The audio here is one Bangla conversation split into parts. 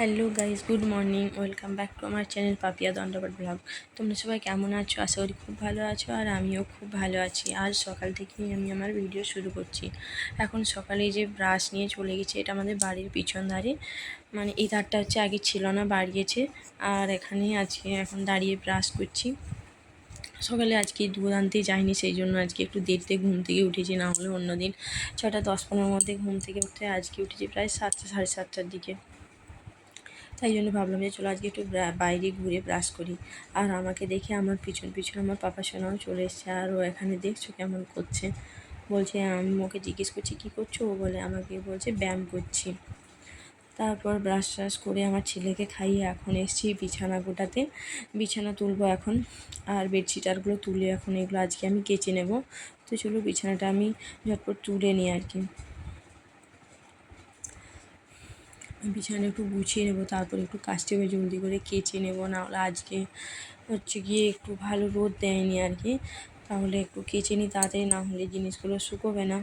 Hello guys good morning, welcome back to আমার চ্যানেল পাপিয়া দণ্ডপট ব্লগ। তোমরা সবাই কেমন আছো? আশা করি খুব ভালো আছো আর আমিও খুব ভালো আছি। আজ সকাল থেকেই আমি আমার ভিডিও শুরু করছি। এখন সকালে যে ব্রাশ নিয়ে চলে গেছে, এটা আমাদের বাড়ির পিছন ধারে। মানে এই ধারটা হচ্ছে আগে ছিল না বাড়িয়েছে আর এখানে আজকে এখন দাঁড়িয়ে ব্রাশ করছি। সকালে আজকে দুধ আনতে যাইনি, সেই জন্য আজকে একটু দেরিতে ঘুম থেকে উঠেছি, না হলে অন্যদিন ছটা দশ পনেরোর মধ্যে ঘুম থেকে উঠে আজকে উঠেছি প্রায় সাতটা, সাড়ে সাতটার দিকে। তাই জন্য ভাবলাম যে চলো আজকে একটু বাইরে ঘুরে ব্রাশ করি। আর আমাকে দেখে আমার পিছন পিছন আমার পাপা সোনাও চলে এসছে। আর ও এখানে দেখছ কেমন করছে। বলছে, আমি ওকে জিজ্ঞেস করছি, কী করছ? ও বলে, আমাকে বলছে ব্যায়াম করছি। তারপর ব্রাশ ট্রাশ করে আমার ছেলেকে খাইয়ে এখন এসছি বিছানা গোটাতে। বিছানা তুলবো এখন। আর বেডশিট আরগুলো তুলে এখন এগুলো আজকে আমি কেচে নেব। তো চলো বিছানাটা আমি ঝটপট তুলে নিই আর কি। বিছানা একটু গুছিয়ে নেব, তারপরে একটু কাজটা জলদি করে কেচে নেব, নাহলে আজকে হচ্ছে গিয়ে একটু ভালো রোদ দেয়নি আর কি। তাহলে একটু কেচে নিই, তাড়াতাড়ি না হলে জিনিসগুলো শুকোবে না।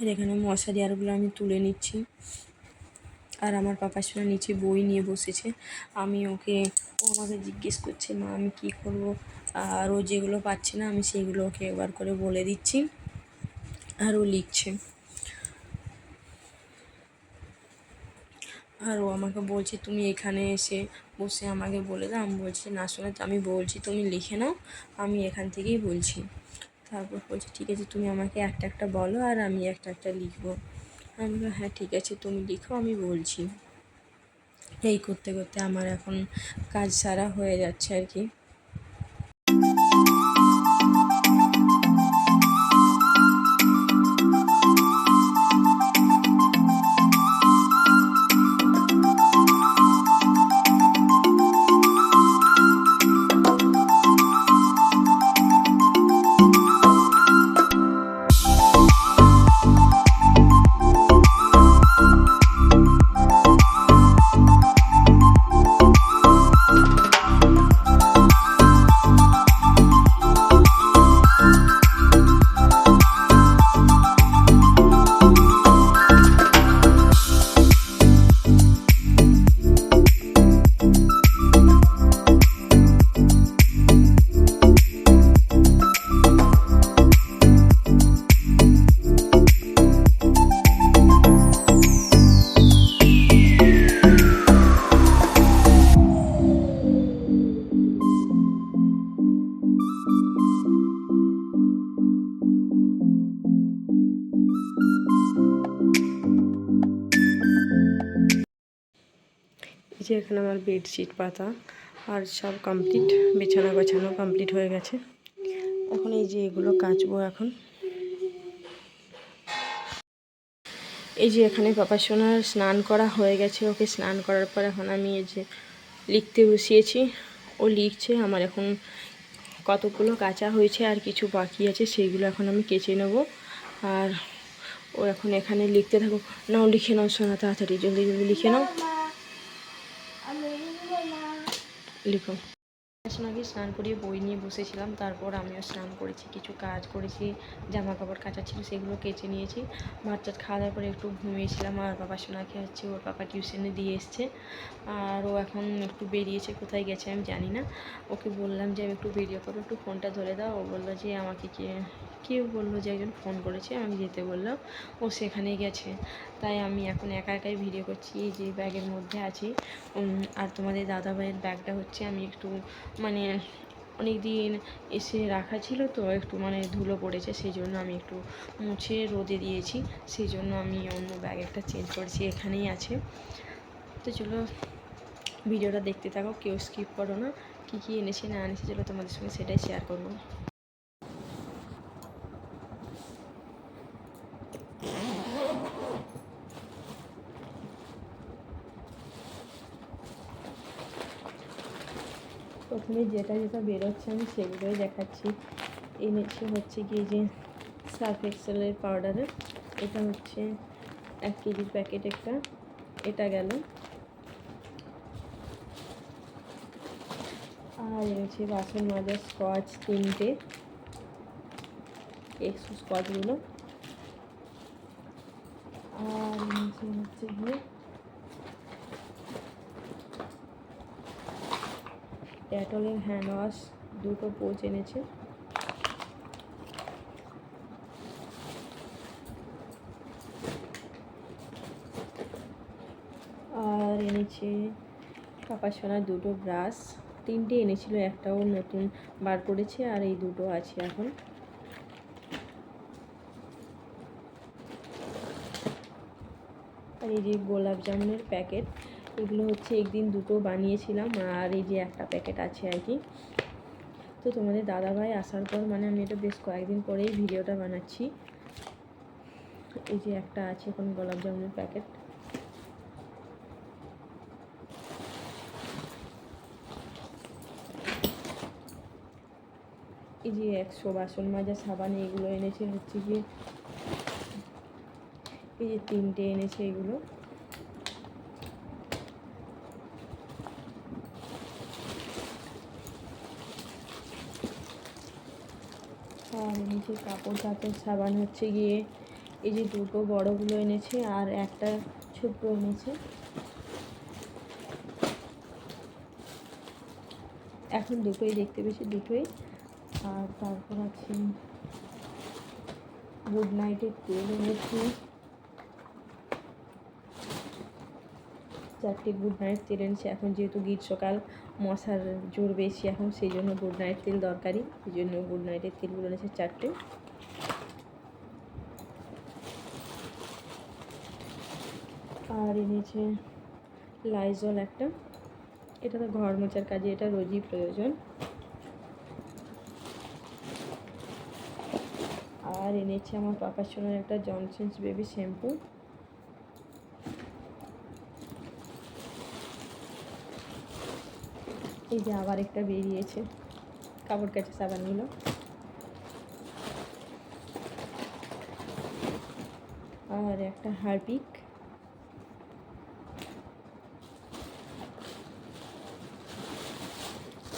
আর এখানে মশারি আরগুলো আমি তুলে নিচ্ছি। আর আমার পাপার সঙ্গে নিচে বই নিয়ে বসেছে। আমি ওকে, ও আমাকে জিজ্ঞেস করছে, মা, আমি কী করব? আর ও যেগুলো পাচ্ছে না, আমি সেগুলো ওকে একবার করে বলে দিচ্ছি। আর ও লিখছে। আর ও আমাকে বলছে, তুমি এখানে এসে বসে আমাকে বলে দাও। আমি বলছি, না শোনো আমি বলছি, তুমি লিখে নাও, আমি এখান থেকেই বলছি। তারপর বলছে, ঠিক আছে, তুমি আমাকে একটা একটা বলো আর আমি একটা একটা লিখব। আমি হ্যাঁ ঠিক আছে, তুমি লিখো, আমি বলছি। এই করতে করতে আমার এখন কাজ সারা হয়ে যাচ্ছে আর কি। যে এখানে আমার বেডশিট, পাতা আর সব কমপ্লিট বিছানা গোছানো কমপ্লিট হয়ে গেছে। এখন এই যে এগুলো কাচবো এখন। এই যে এখানে পাপা সোনার স্নান করা হয়ে গেছে। ওকে স্নান করার পর এখন আমি এই যে লিখতে বসিয়েছি। ও লিখছে, আমার এখন কতগুলো কাঁচা হয়েছে আর কিছু বাকি আছে, সেইগুলো এখন আমি কেচে নেব। আর ও এখন এখানে লিখতে থাকো নাও লিখে নাও সোনা, তাড়াতাড়ি, জলদি জলদি লিখে নাও। লিখো। আগে স্নান করিয়ে বই নিয়ে বসেছিলাম, তারপর আমিও স্নান করেছি, কিছু কাজ করেছি জামা কাপড় কাচা ছিল সেগুলো কেচে নিয়েছি। টাত খাওয়া দাওয়ার পরে একটু ঘুমিয়েছিলাম, আর বাবা সোনাকে হচ্ছে ওর পাপা টিউশনে দিয়ে এসছে, আর ও এখন একটু বেরিয়েছে, কোথায় গেছে আমি জানি না। ওকে বললাম যে, আমি একটু ভিডিও করো, একটু ফোনটা ধরে দাও। ও বলল যে, আমাকে কে কেউ বলল যে একজন ফোন করেছে, আমি যেতে বললাম, ও সেখানে গেছে। তাই আমি এখন একা একাই ভিডিও করছি, এই যে ব্যাগের মধ্যে আছি। আর তোমাদের দাদা ভাইয়ের ব্যাগটা হচ্ছে আমি একটু মানে অনেক দিন এসে রাখা ছিল তো, একটু মানে ধুলো পড়েছে সেই জন্য আমি একটু মুছে রোদে দিয়েছি। সেই জন্য আমি অন্য ব্যাগ একটা চেঞ্জ করেছি, এখানেই আছে। তো চলো, ভিডিওটা দেখতে থাকো, কেউ স্কিপ করো না, কী কী এনেছে, না এনেছে, চলো তোমাদের সঙ্গে সেটাই শেয়ার করব। প্রথমে যেটা যেটা বেরোচ্ছে আমি সেগুলোই দেখাচ্ছি। এনেছি হচ্ছে কি যে সার্ফ এক্সেলের পাউডারের এটা হচ্ছে এক কেজির প্যাকেট একটা। এটা গেল। আর এনেছি বাসন মাজার স্কচ তিনটে। এক্সো স্কচগুলো আর এনেছি হচ্ছে গিয়ে ডেটলের হ্যান্ড ওয়াশ দুটো পোচ এনেছে। আর এনেছে পাপা সোনার দুটো ব্রাশ তিনটে এনেছিল, একটাও নতুন বার করেছে আর এই দুটো আছে এখন। আর এই যে গোলাপ জামুনের প্যাকেট এগুলো হচ্ছে একদিন দুটো বানিয়েছিলাম আর এই যে একটা প্যাকেট আছে আর কি। তো তোমাদের দাদাভাই আসার পর মানে আমি এটা বেশ কয়েকদিন পরেই ভিডিওটা বানাচ্ছি। এই যে একটা আছে এখন গোলাপ জামুনের প্যাকেট। এই যে একশো বাসন মাজা সাবান এগুলো এনেছে হচ্ছে গিয়ে। এই যে তিনটে এনেছে এগুলো। আর নিচে কাপড় কাপড় সাবান হচ্ছে গিয়ে। এই যে দুটো বড়গুলো এনেছে আর একটা ছোট্ট এনেছে। এখন দুটোই দেখতে পেয়েছি, দুটোই। আর তারপর আছে গুড নাইটের তেল এনেছি। চারটে গুড নাইট তেল এনেছি। এখন যেহেতু গ্রীষ্মকাল মশার জোর বেশি এখন, সেই জন্য গুড নাইট তেল দরকারি সেই জন্য গুড নাইটের তেলগুলো এনেছে চারটে। আর এনেছে লাইজল একটা। এটা তো ঘর মোচার কাজে, এটা রোজই প্রয়োজন। আর এনেছে আমার পাপার সোনার একটা জনসন্স বেবি শ্যাম্পু এই যে আবার একটা বেরিয়েছে কাপড় কাচে সাবানগুলো। আর একটা হারপিক।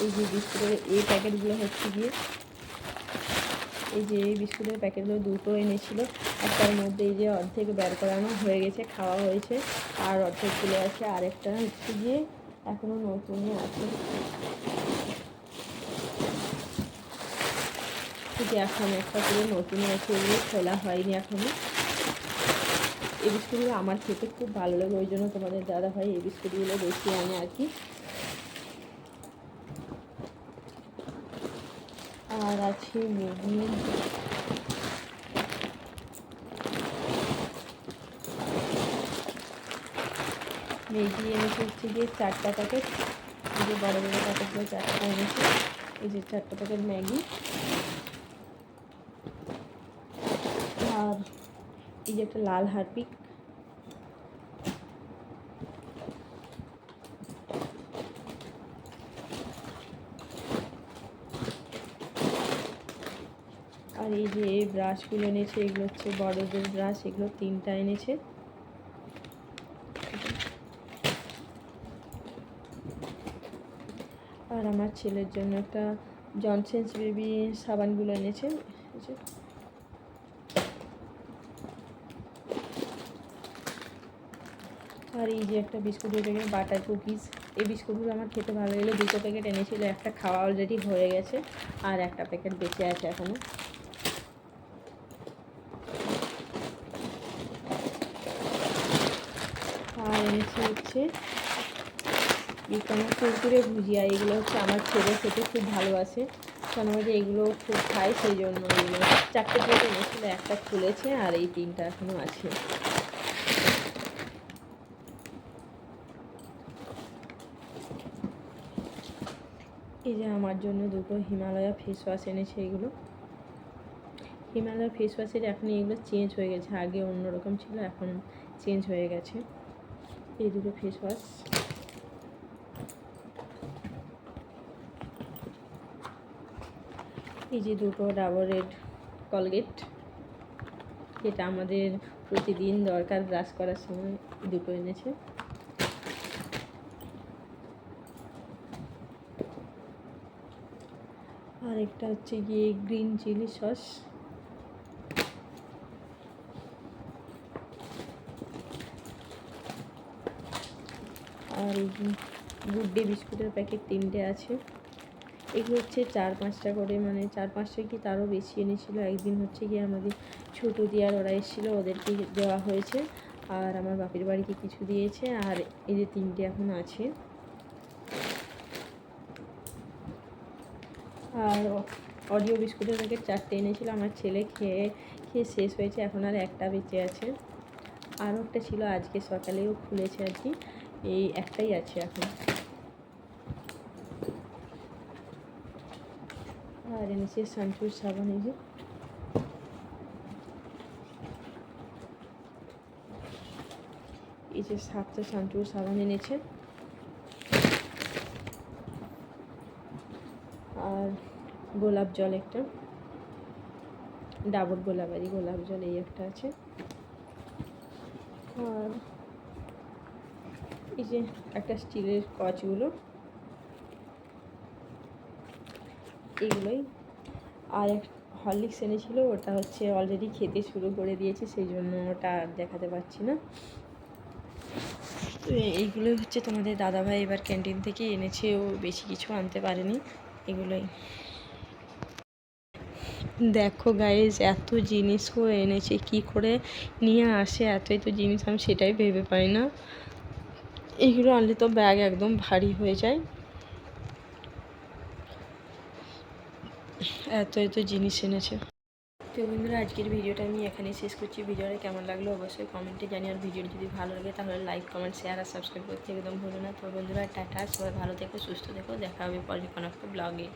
এই যে বিস্কুটের, এই প্যাকেটগুলো হচ্ছে গিয়ে, এই যে এই বিস্কুটের প্যাকেটগুলো দুটো এনেছিল। আর তার মধ্যে এই যে অর্ধেক বের করানো হয়ে গেছে, খাওয়া হয়েছে। আর অর্ধেক তুলে আছে আরেকটা হচ্ছে গিয়ে এখনও নতুনই আছে। এখন একটা করে নতুনই আছে, এগুলো খোলা হয়নি এখনও এই বিস্কুটগুলো আমার খেতে খুব ভালো লাগে, ওই জন্য তোমাদের দাদা ভাই এই বিস্কুটগুলো বেশি আনে আর কি। আর আছে ম্যাগি ম্যাগি এনেছে হচ্ছে গিয়ে চারটা প্যাকেট এই যে বড়ো বড়ো প্যাকেটগুলো চারটা এনেছে। এই যে চারটা প্যাকেট ম্যাগি। আর এই যে একটা লাল হারপিক। আর এই যে ব্রাশগুলো এনেছে, এগুলো হচ্ছে বড়দের ব্রাশ এগুলো তিনটা এনেছে। আর আমার ছেলের জন্য একটা জনসেন্স বেবি সাবানগুলো এনেছেন আর এই যে একটা বিস্কুটের প্যাকেট বাটার কুকিজ। এই বিস্কুটগুলো আমার খেতে ভালো লাগল দুটো প্যাকেট এনেছিল, একটা খাওয়া অলরেডি হয়ে গেছে, আর একটা প্যাকেট বেঁচে আছে এখনও আর এনেছে হচ্ছে বিকানের কুরকুরে ভুজিয়া এগুলো হচ্ছে আমার ছেলে খেতে খুব ভালোবাসে। কারণ আমাদের এগুলো খুব খায়, সেই জন্য এগুলো চারটে প্লেট এনেছিল একটা খুলেছে আর এই তিনটা এখনও আছে। এই যে আমার জন্য দুটো হিমালয়া ফেস ওয়াশ এনেছে এগুলো। হিমালয়া ফেস ওয়াশের এখন এগুলো চেঞ্জ হয়ে গেছে, আগে অন্যরকম ছিল, এখন চেঞ্জ হয়ে গেছে। এই দুটো ফেস ওয়াশ এই যে দুটো ডাবর রেড কলগেট এটা আমাদের প্রতিদিন দরকার ব্রাশ করার সময় দুটো এনেছে। আর একটা হচ্ছে গিয়ে গ্রিন চিলি সস। আর গুড ডে বিস্কুটের প্যাকেট তিনটে আছে। এগুলো হচ্ছে চার পাঁচটা করে মানে চার পাঁচটা কি তারও বেশি এনেছিল। একদিন হচ্ছে গিয়ে আমাদের ছোটো দিয়ার ওরা এসেছিল, ওদেরকে দেওয়া হয়েছে। আর আমার বাপের বাড়িকে কিছু দিয়েছে, আর এই যে তিনটে এখন আছে। আর অডিও বিস্কুটের প্যাকেট চারটে এনেছিল, আমার ছেলে খেয়ে খেয়ে শেষ হয়েছে, এখন আর একটা বেঁচে আছে। আরও একটা ছিল, আজকে সকালেও খুলেছে আর কি। এই একটাই আছে এখন। আর এনেছে সানচুর সাবান এই যে। এই যে সাতটা সানচুর সাবান এনেছে। আর গোলাপ জল একটা। ডাবর গোলাপারি গোলাপ জল এই একটা আছে। আর এই যে একটা স্টিলের কচগুলো। এগুলোই। আর এক হরলিক্স এনেছিল, ওটা হচ্ছে অলরেডি খেতে শুরু করে দিয়েছে, সেই জন্য ওটা দেখাতে পারছি না। তো এইগুলোই হচ্ছে তোমাদের দাদাভাই এবার ক্যান্টিন থেকে এনেছে, ও বেশি কিছু আনতে পারেনি, এগুলোই। দেখো গাইজ এত জিনিস জিনিসও এনেছে, কি করে নিয়ে আসে এতই তো জিনিস, আমি সেটাই ভেবে পাই না। এগুলো আনলে তো ব্যাগ একদম ভারী হয়ে যায়। এত এত জিনিস এনেছে। তো বন্ধুরা, আজকের ভিডিওটা আমি এখানেই শেষ করছি। ভিডিওটা কেমন লাগল অবশ্যই কমেন্টে জানি আর ভিডিওটি যদি ভালো লাগে, তাহলে লাইক কমেন্ট শেয়ার আর সাবস্ক্রাইব করতে একদম ভুলো না। তো বন্ধুরা, টাটা। সবাই ভালো থেকো, সুস্থ থেকো। দেখা হবে পরে কোনো একটা ব্লগে